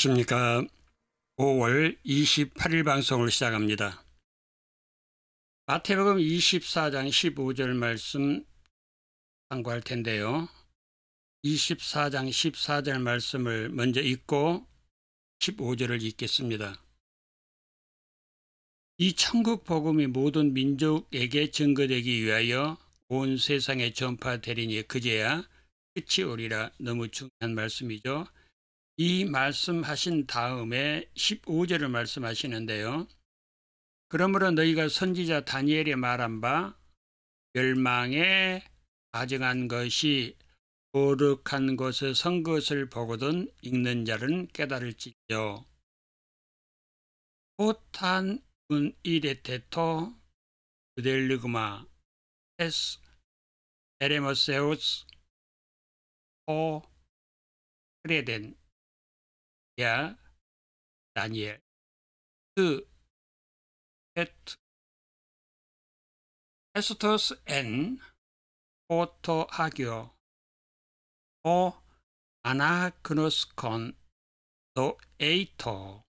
안녕하십니까. 5월 28일 방송을 시작합니다. 마태복음 24장 15절 말씀 참고할 텐데요. 24장 14절 말씀을 먼저 읽고 15절을 읽겠습니다. 이 천국 복음이 모든 민족에게 증거되기 위하여 온 세상에 전파되리니 그제야 끝이 오리라 너무 중요한 말씀이죠. 이 말씀하신 다음에 15절을 말씀하시는데요. 그러므로 너희가 선지자 다니엘의 말한 바 멸망에 가정한 것이 거룩한 것을 선 것을 보거든 읽는 자는 깨달을지요. 포탄 은 이데테토 그델르그마 에스 에레모세우스 오 크레덴 야 다니엘. 그 에트 에스토스 엔 포토 하교. 오 아나크노스콘 도 에이토.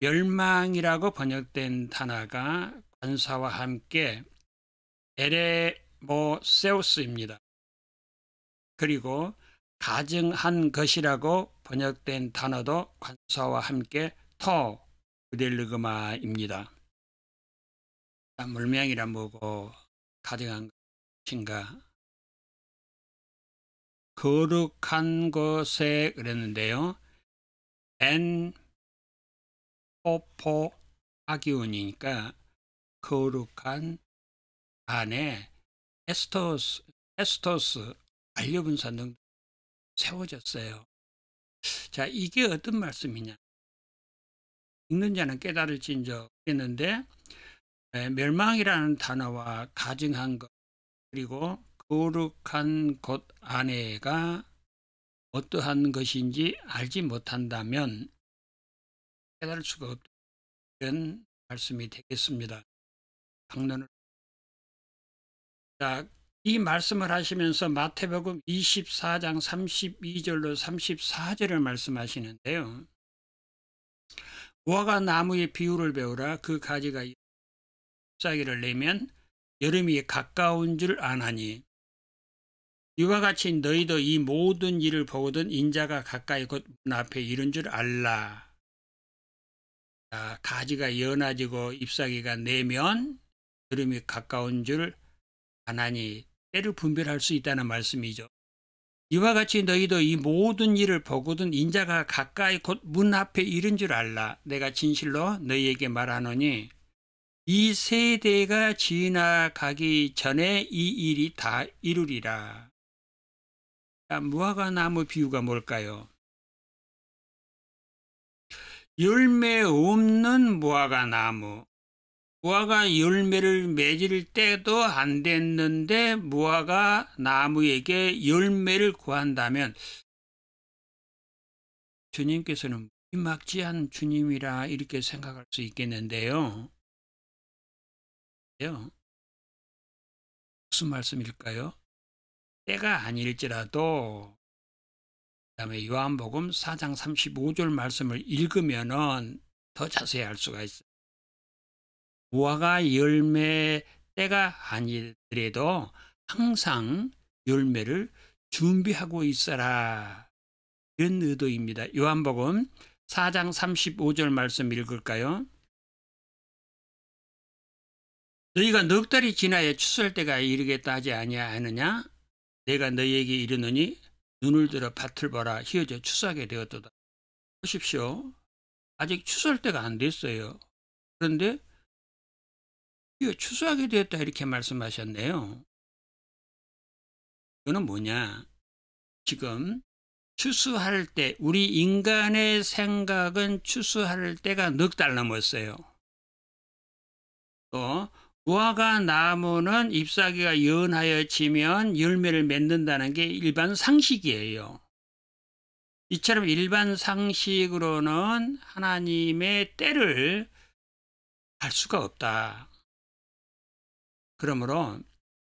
멸망이라고 번역된 단어가 관사와 함께 에레모세우스입니다. 그리고 가증한 것이라고 번역된 단어도 관사와 함께 토 그델르그마입니다. 물명이라 뭐고 가증한 것인가 거룩한 것에 그랬는데요. 엔 포포 아기운이니까 거룩한 안에 에스토스 에스토스 반려분사 등 세워졌어요. 자, 이게 어떤 말씀이냐? 읽는 자는 깨달을진저 했는데 멸망이라는 단어와 가증한 것 그리고 거룩한 곳 안에가 어떠한 것인지 알지 못한다면 깨달을 수가 없는 말씀이 되겠습니다. 강론을 자, 이 말씀을 하시면서 마태복음 24장 32절로 34절을 말씀하시는데요. 무화과 나무의 비유를 배우라 그 가지가 잎사귀를 내면 여름이 가까운 줄 아나니 이와 같이 너희도 이 모든 일을 보거든 인자가 가까이 곧 문 앞에 이른 줄 알라. 자, 가지가 연해지고 잎사귀가 내면 여름이 가까운 줄 아나니 때를 분별할 수 있다는 말씀이죠. 이와 같이 너희도 이 모든 일을 보거든 인자가 가까이 곧 문 앞에 이른 줄 알라. 내가 진실로 너희에게 말하노니 이 세대가 지나가기 전에 이 일이 다 이루리라. 무화과 나무 비유가 뭘까요? 열매 없는 무화과 나무. 무화과 열매를 맺을 때도 안 됐는데 무화과 나무에게 열매를 구한다면 주님께서는 막지한 주님이라 이렇게 생각할 수 있겠는데요. 무슨 말씀일까요? 때가 아닐지라도 그다음에 요한복음 4장 35절 말씀을 읽으면은 더 자세히 알 수가 있어요. 무화과 열매 때가 아니더라도 항상 열매를 준비하고 있어라. 이런 의도입니다. 요한복음 4장 35절 말씀 읽을까요? 너희가 넉 달이 지나야 추수할 때가 이르겠다 하지 아니하느냐? 내가 너희에게 이르노니 눈을 들어 밭을 봐라 휘어져 추수하게 되었도다. 보십시오. 아직 추수할 때가 안 됐어요. 그런데 추수하게 되었다 이렇게 말씀하셨네요. 이거는 뭐냐? 지금 추수할 때 우리 인간의 생각은 추수할 때가 넉 달 넘었어요. 또 무화과 나무는 잎사귀가 연하여 지면 열매를 맺는다는 게 일반 상식이에요. 이처럼 일반 상식으로는 하나님의 때를 알 수가 없다. 그러므로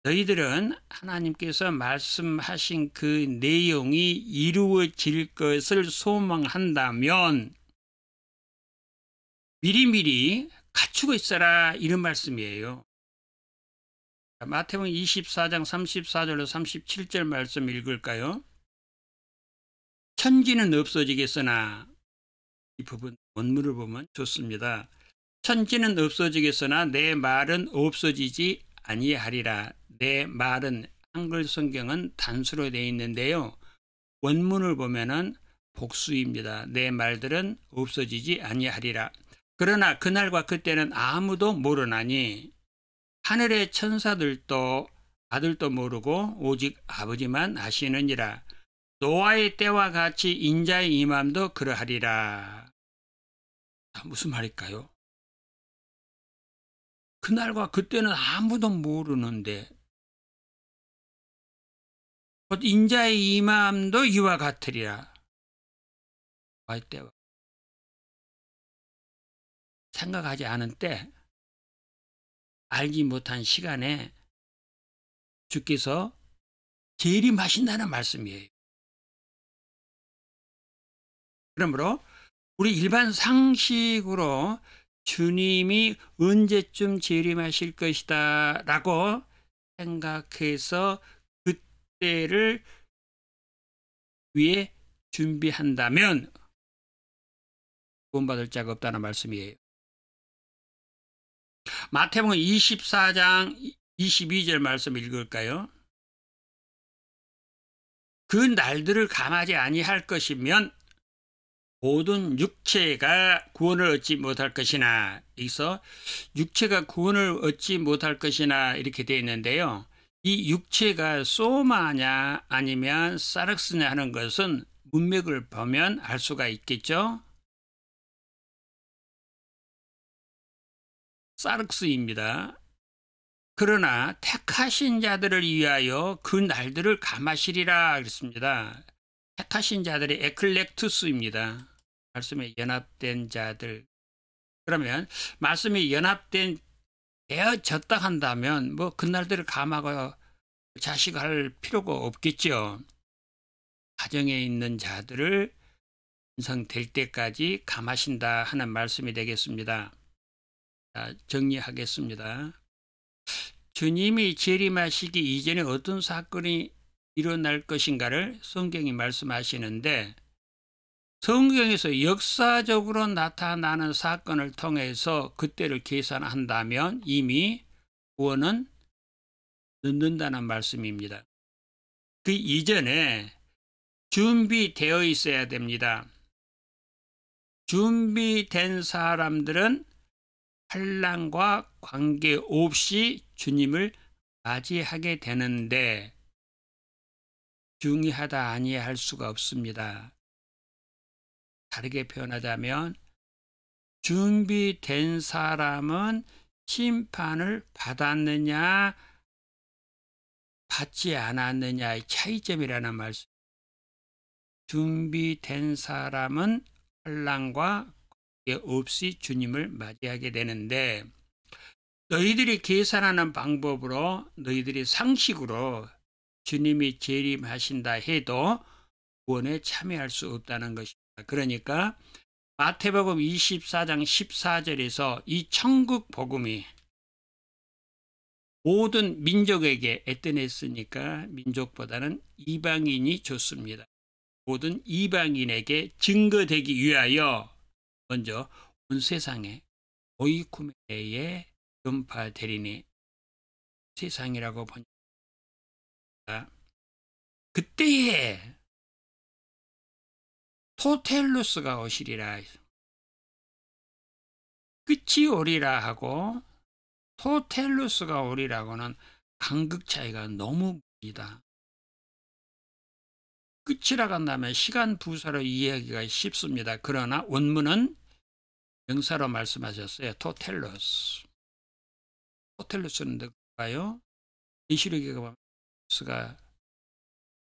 너희들은 하나님께서 말씀하신 그 내용이 이루어질 것을 소망한다면 미리미리 갖추고 있어라 이런 말씀이에요. 마태복음 24장 34절로 37절 말씀 읽을까요? 천지는 없어지겠으나 이 부분 원문을 보면 좋습니다. 천지는 없어지겠으나 내 말은 없어지지 아니하리라. 내 말은 한글 성경은 단수로 되어 있는데요. 원문을 보면은 복수입니다. 내 말들은 없어지지 아니하리라. 그러나 그날과 그때는 아무도 모르나니 하늘의 천사들도 아들도 모르고 오직 아버지만 아시느니라. 노아의 때와 같이 인자의 임함도 그러하리라. 무슨 말일까요? 그날과 그때는 아무도 모르는데 인자의 임함도 이와 같으리라. 노아의 때와 생각하지 않은 때 알지 못한 시간에 주께서 재림하신다는 말씀이에요. 그러므로 우리 일반 상식으로 주님이 언제쯤 재림하실 것이다 라고 생각해서 그때를 위해 준비한다면 구원받을 자가 없다는 말씀이에요. 마태복음 24장 22절 말씀 읽을까요? 그 날들을 감하지 아니할 것이면 모든 육체가 구원을 얻지 못할 것이나 여기서 육체가 구원을 얻지 못할 것이나 이렇게 되어 있는데요. 이 육체가 소마냐 아니면 사르스냐 하는 것은 문맥을 보면 알 수가 있겠죠. 사르스입니다. 그러나 택하신 자들을 위하여 그 날들을 감하시리라 그랬습니다. 택하신 자들이 에클렉투스입니다. 말씀에 연합된 자들. 그러면 말씀이 연합된 되어졌다 한다면 뭐 그날들을 감하고 자식할 필요가 없겠죠. 가정에 있는 자들을 완성될 때까지 감하신다 하는 말씀이 되겠습니다. 자, 정리하겠습니다. 주님이 재림하시기 이전에 어떤 사건이 일어날 것인가를 성경이 말씀하시는데 성경에서 역사적으로 나타나는 사건을 통해서 그때를 계산한다면 이미 구원은 늦는다는 말씀입니다. 그 이전에 준비되어 있어야 됩니다. 준비된 사람들은 환란과 관계없이 주님을 맞이하게 되는데 중요하다 아니할 수가 없습니다. 다르게 표현하자면 준비된 사람은 심판을 받았느냐 받지 않았느냐의 차이점이라는 말씀. 준비된 사람은 환란과 없이 주님을 맞이하게 되는데 너희들이 계산하는 방법으로 너희들이 상식으로 주님이 재림하신다 해도 구원에 참여할 수 없다는 것입니다. 그러니까 마태복음 24장 14절에서 이 천국 복음이 모든 민족에게 애떠냈으니까 민족보다는 이방인이 좋습니다. 모든 이방인에게 증거되기 위하여 먼저 온 세상에 오이쿠메에 전파되리니 세상이라고 보니까 그때에 토텔루스가 오시리라 끝이 오리라 하고 토텔루스가 오리라고는 간극 차이가 너무 니다 끝이라 한다면 시간 부사로 이해하기가 쉽습니다. 그러나 원문은 명사로 말씀하셨어요. 토텔로스. 토텔로스는 누가요? 이시력에 보면 가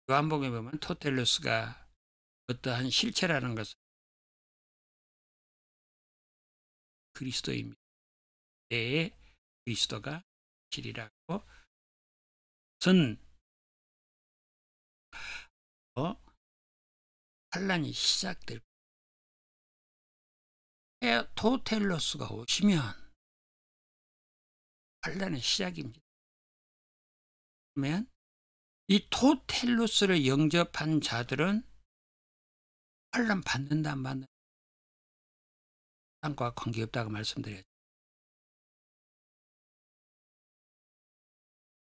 요한복음에 보면 토텔로스가 어떠한 실체라는 것은 그리스도입니다. 내 그리스도가 실이라고 것은 어? 환란이 시작될 토텔로스가 오시면 환란의 시작입니다. 그러면 이 토텔로스를 영접한 자들은 환란 받는다 안 받는다 땅과 관계없다고 말씀드렸죠.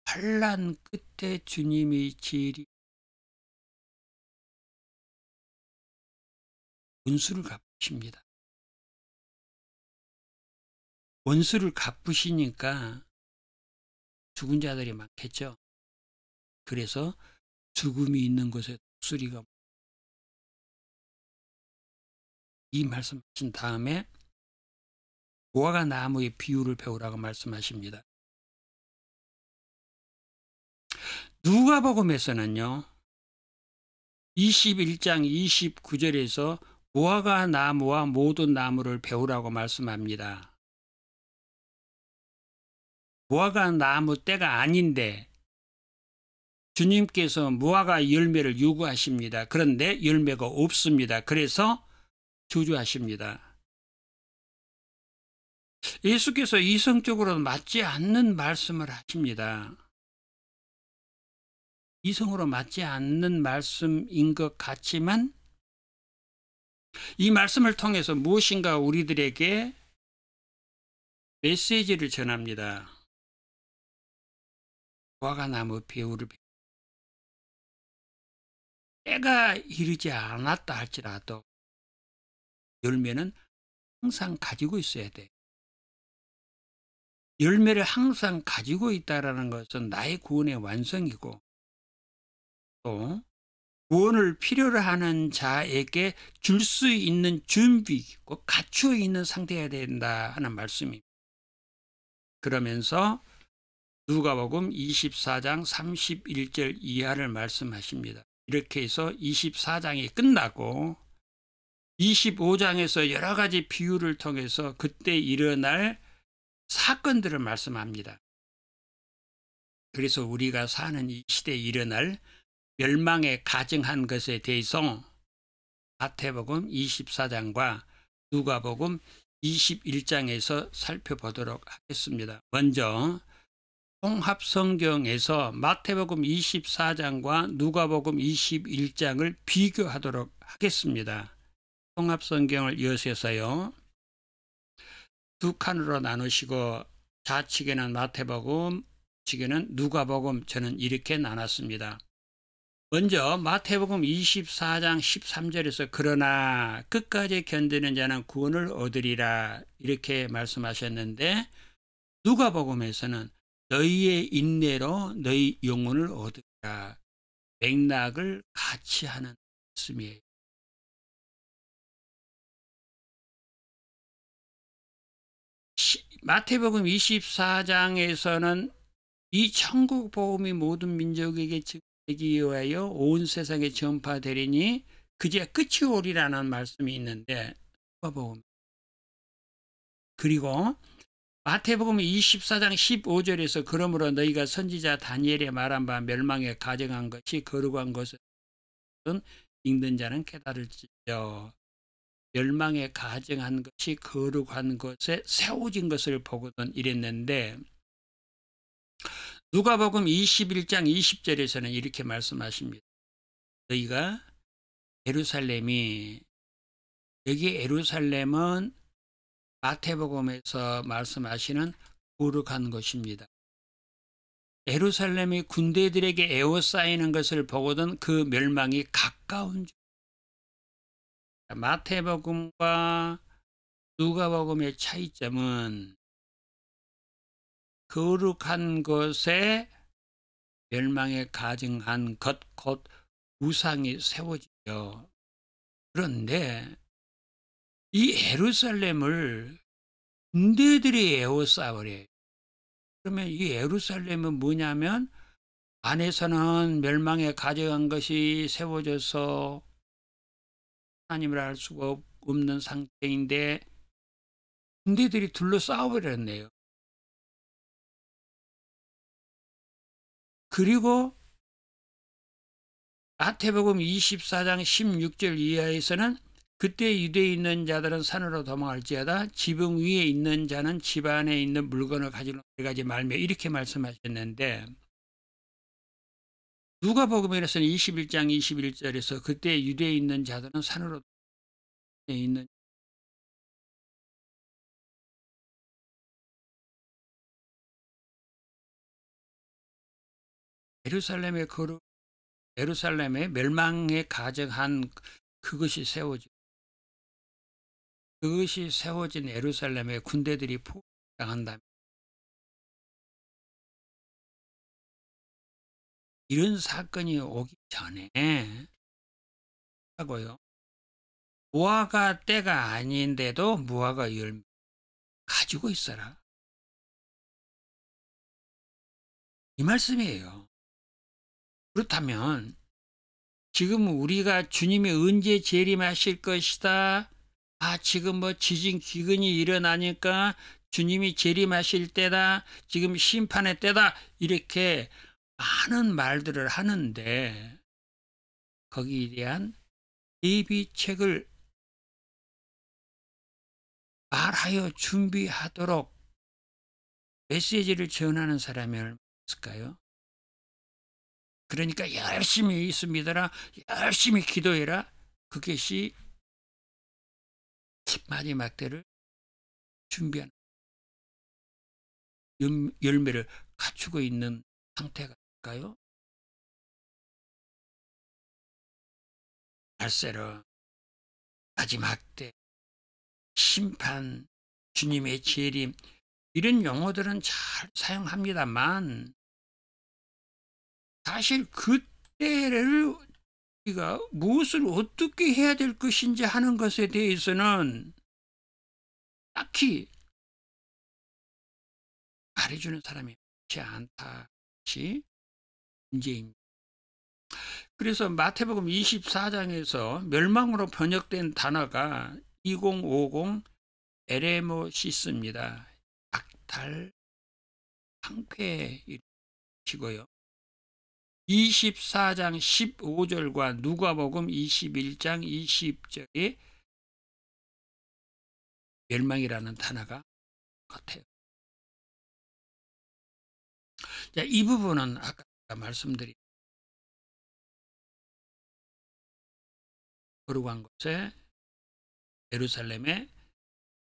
환란 끝에 주님이 지리 원수를 갚으십니다. 원수를 갚으시니까 죽은 자들이 많겠죠. 그래서 죽음이 있는 곳에 독수리가 이 말씀하신 다음에 무화과 나무의 비유를 배우라고 말씀하십니다. 누가복음에서는요. 21장 29절에서 무화과 나무와 모든 나무를 배우라고 말씀합니다. 무화과 나무 때가 아닌데 주님께서 무화과 열매를 요구하십니다. 그런데 열매가 없습니다. 그래서 주주하십니다. 예수께서 이성적으로 맞지 않는 말씀을 하십니다. 이성으로 맞지 않는 말씀인 것 같지만 이 말씀을 통해서 무엇인가 우리들에게 메시지를 전합니다. 화가 나무 배우를 때가 이르지 않았다 할지라도 열매는 항상 가지고 있어야 돼. 열매를 항상 가지고 있다라는 것은 나의 구원의 완성이고 또 구원을 필요로 하는 자에게 줄 수 있는 준비고 갖추어 있는 상태가 된다 하는 말씀입니다. 그러면서 누가복음 24장 31절 이하를 말씀하십니다. 이렇게 해서 24장이 끝나고 25장에서 여러 가지 비유를 통해서 그때 일어날 사건들을 말씀합니다. 그래서 우리가 사는 이 시대에 일어날 멸망에 가증한 것에 대해서 마태복음 24장과 누가복음 21장에서 살펴보도록 하겠습니다. 먼저 통합성경에서 마태복음 24장과 누가복음 21장을 비교하도록 하겠습니다. 통합성경을 여셔서요. 두 칸으로 나누시고 좌측에는 마태복음, 측에는 누가복음 저는 이렇게 나눴습니다. 먼저 마태복음 24장 13절에서 그러나 끝까지 견디는 자는 구원을 얻으리라 이렇게 말씀하셨는데 누가복음에서는 너희의 인내로 너희 영혼을 얻으리라 맥락을 같이 하는 말씀이에요. 마태복음 24장에서는 이 천국 복음이 모든 민족에게 되기 위하여 온 세상에 전파되리니 그제 끝이 오리라는 말씀이 있는데 복음 그리고 마태복음 24장 15절에서 그러므로 너희가 선지자 다니엘의 말한 바 멸망에 가정한 것이 거룩한 것은 읽는 자는 깨달을지요. 멸망에 가정한 것이 거룩한 것에 세워진 것을 보거든 이랬는데 누가복음 21장 20절에서는 이렇게 말씀하십니다. 너희가 예루살렘이 여기 예루살렘은 마태복음에서 말씀하시는 거룩한 것입니다. 예루살렘이 군대들에게 에워싸이는 것을 보거든 그 멸망이 가까운 줄. 마태복음과 누가복음의 차이점은 거룩한 것에 멸망에 가증한 것, 곧 우상이 세워지죠. 그런데 이 에루살렘을 군대들이 에워싸버려요. 그러면 이 에루살렘은 뭐냐면 안에서는 멸망에 가져간 것이 세워져서 하나님을 알 수가 없는 상태인데 군대들이 둘러싸워버렸네요. 그리고 마태복음 24장 16절 이하에서는 그때 유대에 있는 자들은 산으로 도망할지어다 지붕 위에 있는 자는 집 안에 있는 물건을 가지고 내가지 말며 이렇게 말씀하셨는데 누가복음에서는 21장 21절에서 그때 유대에 있는 자들은 산으로 있는 예루살렘의 거룩 예루살렘의 멸망에 가정한 그것이 세워지 그것이 세워진 예루살렘의 군대들이 포격당한다면 이런 사건이 오기 전에 하고요. 무화과 때가 아닌데도 무화과 열매 가지고 있어라. 이 말씀이에요. 그렇다면 지금 우리가 주님이 언제 재림하실 것이다. 아, 지금 뭐 지진 기근이 일어나니까 주님이 재림하실 때다. 지금 심판의 때다. 이렇게 많은 말들을 하는데 거기에 대한 예비책을 말하여 준비하도록 메시지를 전하는 사람이 있을까요? 그러니까 열심히 있습니다라 열심히 기도해라 그것이 마지막 때를 준비하는 열매를 갖추고 있는 상태가일 까요? 발세로 마지막 때 심판 주님의 재림 이런 용어들은 잘 사용합니다만 사실 그때를 우리가 무엇을 어떻게 해야 될 것인지 하는 것에 대해서는 딱히 말해주는 사람이 많지 않다. 시 문제입니다. 그래서 마태복음 24장에서 멸망으로 번역된 단어가 2050 에레모시스입니다. 악탈, 황폐이고요. 24장 15절과 누가복음 21장 20절에 멸망이라는 단어가 같아요. 자, 이 부분은 아까 말씀드린 거룩한 곳에 예루살렘에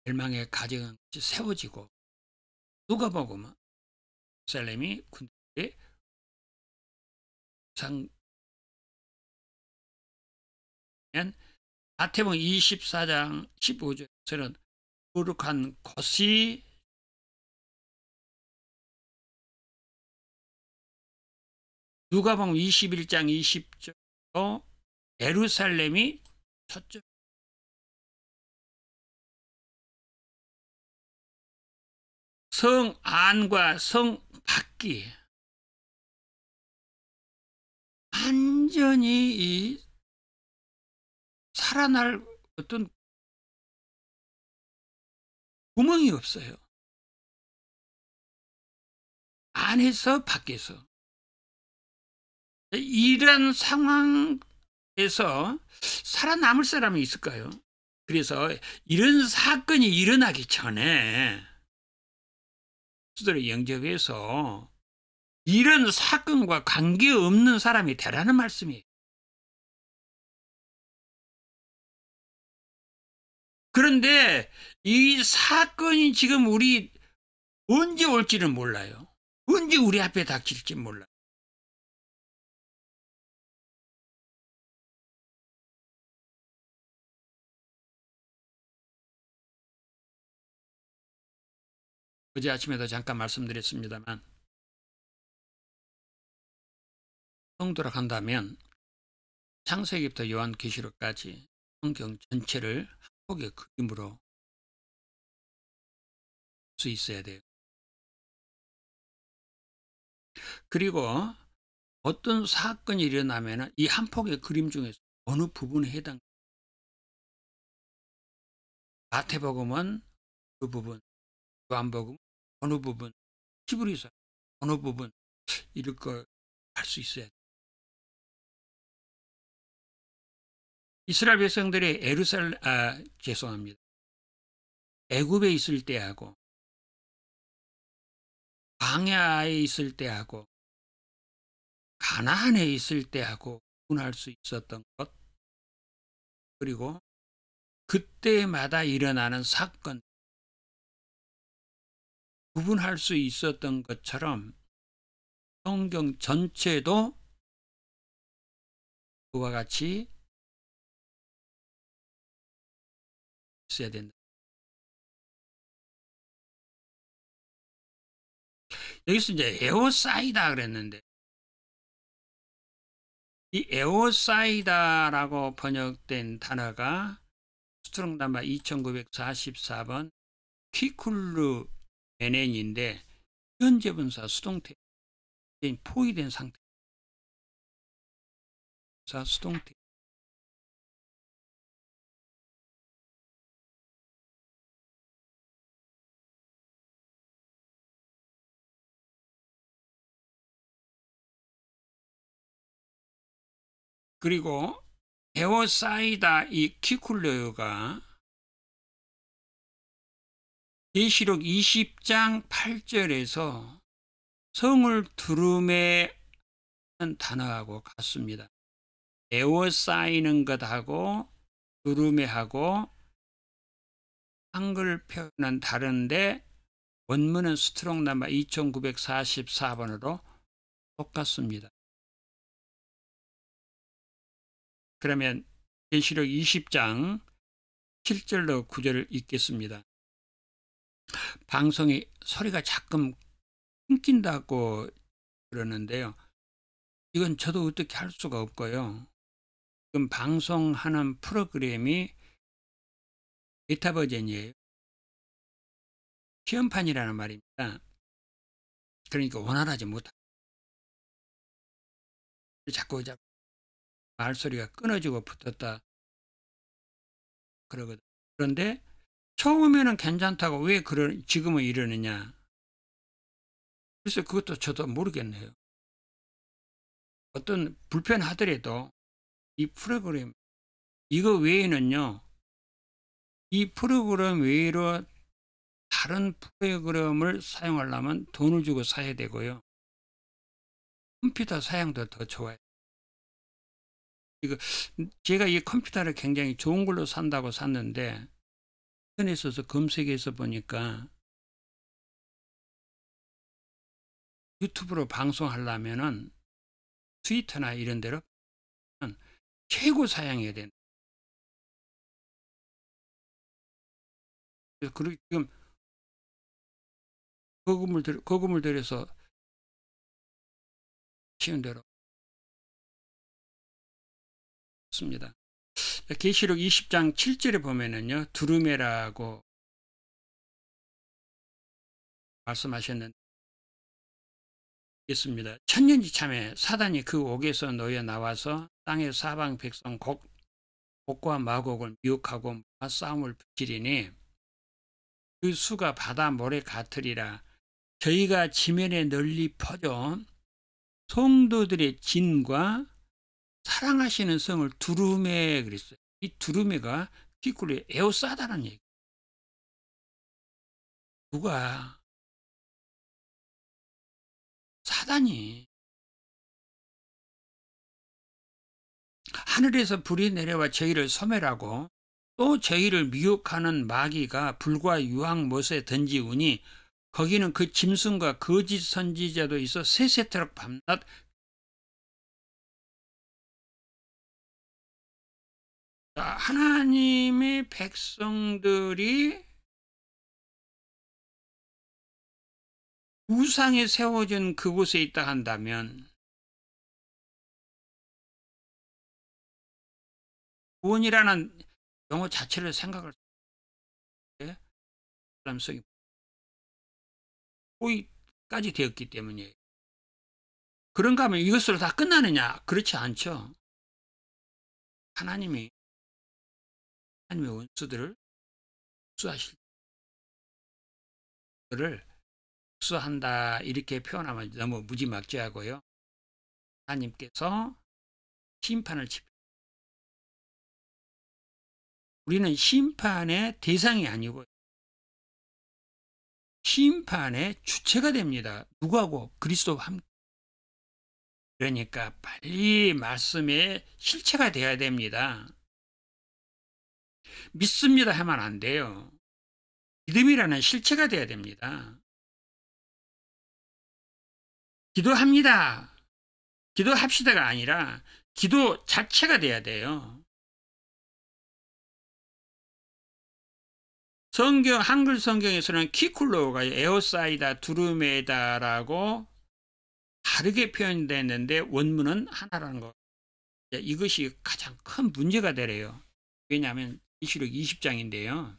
멸망의 가정은 세워지고 누가복음은 예루살렘이 군대에 상 마태복음 24장 15절에서는 거룩한 것이 누가복음 21장 20절 에루살렘이 첫째 성 안과 성 밖이 완전히 이 살아날 어떤 구멍이 없어요. 안에서 밖에서. 이런 상황에서 살아남을 사람이 있을까요? 그래서 이런 사건이 일어나기 전에 수들을 영접해서 이런 사건과 관계없는 사람이 되라는 말씀이에요. 그런데 이 사건이 지금 우리 언제 올지는 몰라요. 언제 우리 앞에 닥칠지 몰라요. 어제 아침에도 잠깐 말씀드렸습니다만 성도로 간다면 창세기부터 요한계시록까지 성경 전체를 한 폭의 그림으로 수 있어야 돼요. 그리고 어떤 사건이 일어나면 이 한 폭의 그림 중에서 어느 부분에 해당 마태복음은 그 부분, 요한복음 어느 부분, 히브리서 어느 부분 이럴 거할수 있어야 돼. 이스라엘 백성들이 에루살 아 죄송합니다. 애굽에 있을 때하고 광야에 있을 때하고 가나안에 있을 때하고 구분할 수 있었던 것 그리고 그때마다 일어나는 사건 구분할 수 있었던 것처럼 성경 전체도 그와 같이 있어야 된다. 여기서 이제 에오사이다 그랬는데 이 에오사이다라고 번역된 단어가 스트롱 담바 2944번 퀴쿨루 베넨인데 현재 분사 수동태 포위된 상태. 자 수동태. 그리고 에어사이다 이 키쿨레어가 계시록 20장 8절에서 성을 두름에 단어하고 같습니다. 에워싸이는 것하고 두루메하고 한글 표현은 다른데 원문은 스트롱 남바 2944번으로 똑같습니다. 그러면 계시록 20장 7절로 9절을 읽겠습니다. 방송이 소리가 자끔 끊긴다고 그러는데요. 이건 저도 어떻게 할 수가 없고요. 지금 방송하는 프로그램이 베타 버전이에요. 시험판이라는 말입니다. 그러니까 원활하지 못하. 자꾸 자꾸 말소리가 끊어지고 붙었다. 그러거든. 그런데 처음에는 괜찮다고 왜 그런 지금은 이러느냐. 그래서 그것도 저도 모르겠네요. 어떤 불편하더라도 이 프로그램 이거 외에는요. 이 프로그램 외로 다른 프로그램을 사용하려면 돈을 주고 사야 되고요. 컴퓨터 사양도 더 좋아요. 이거 제가 이 컴퓨터를 굉장히 좋은 걸로 산다고 샀는데 인터넷에서 검색해서 보니까 유튜브로 방송하려면은 트위터나 이런 데로 최고 사양해야 된다. 그리고 지금 거금을 들 거금을 들여서 치운 대로 습니다. 계시록 20장 7절에 보면은요. 두루메라고 말씀하셨는데 있습니다. 천년지 참에 사단이 그 옥에서 놓여 나와서 땅의 사방 백성 곡, 곡과 마곡을 미혹하고 싸움을 붙이리니 그 수가 바다 모래 같으리라 저희가 지면에 널리 퍼져 성도들의 진과 사랑하시는 성을 두루메 그랬어요. 이 두루메가 기꾸리 에오싸다는 얘기. 누가 사단이 하늘에서 불이 내려와 저희를 소멸하고 또 저희를 미혹하는 마귀가 불과 유황 못에 던지우니 거기는 그 짐승과 거짓 선지자도 있어 세세토록 밤낮 하나님의 백성들이 우상에 세워진 그곳에 있다 한다면 구원이라는 용어 자체를 생각을 사람성이 호의까지 되었기 때문이에요. 그런가 하면 이것으로 다 끝나느냐? 그렇지 않죠. 하나님이 하나님의 원수들을 수하실 를 수한다 이렇게 표현하면 너무 무지막지하고요. 하나님께서 심판을 집 우리는 심판의 대상이 아니고 심판의 주체가 됩니다. 누구하고? 그리스도와 함께. 그러니까 빨리 말씀의 실체가 되어야 됩니다. 믿습니다 하면 안 돼요. 믿음이라는 실체가 되어야 됩니다. 기도합니다. 기도합시다가 아니라 기도 자체가 돼야 돼요. 성경 한글 성경에서는 키쿨로가 에오사이다 두루메다라고 다르게 표현됐는데 원문은 하나라는 거. 이것이 가장 큰 문제가 되래요. 왜냐하면 이시록 20장인데요.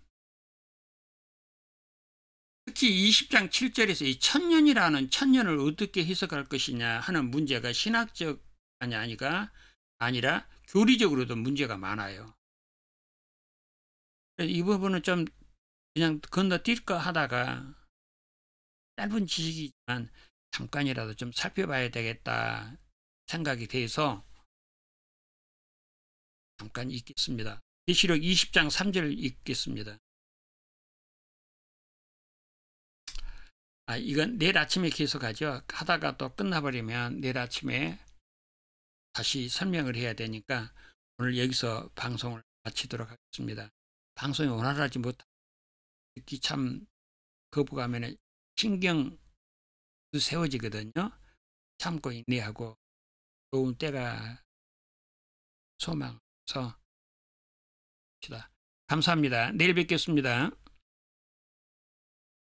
특히 20장 7절에서 이 천년이라는 천년을 어떻게 해석할 것이냐 하는 문제가 신학적 아니 아니가 아니라 교리적으로도 문제가 많아요. 이 부분은 좀 그냥 건너뛸까 하다가 짧은 지식이지만 잠깐이라도 좀 살펴봐야 되겠다 생각이 돼서 잠깐 읽겠습니다. 계시록 20장 3절 읽겠습니다. 아, 이건 내일 아침에 계속하죠. 하다가 또 끝나버리면 내일 아침에 다시 설명을 해야 되니까 오늘 여기서 방송을 마치도록 하겠습니다. 방송이 원활하지 못 듣기 참 거부감에는 신경 세워지거든요. 참고 인내하고 좋은 때가 소망서 감사합니다. 내일 뵙겠습니다.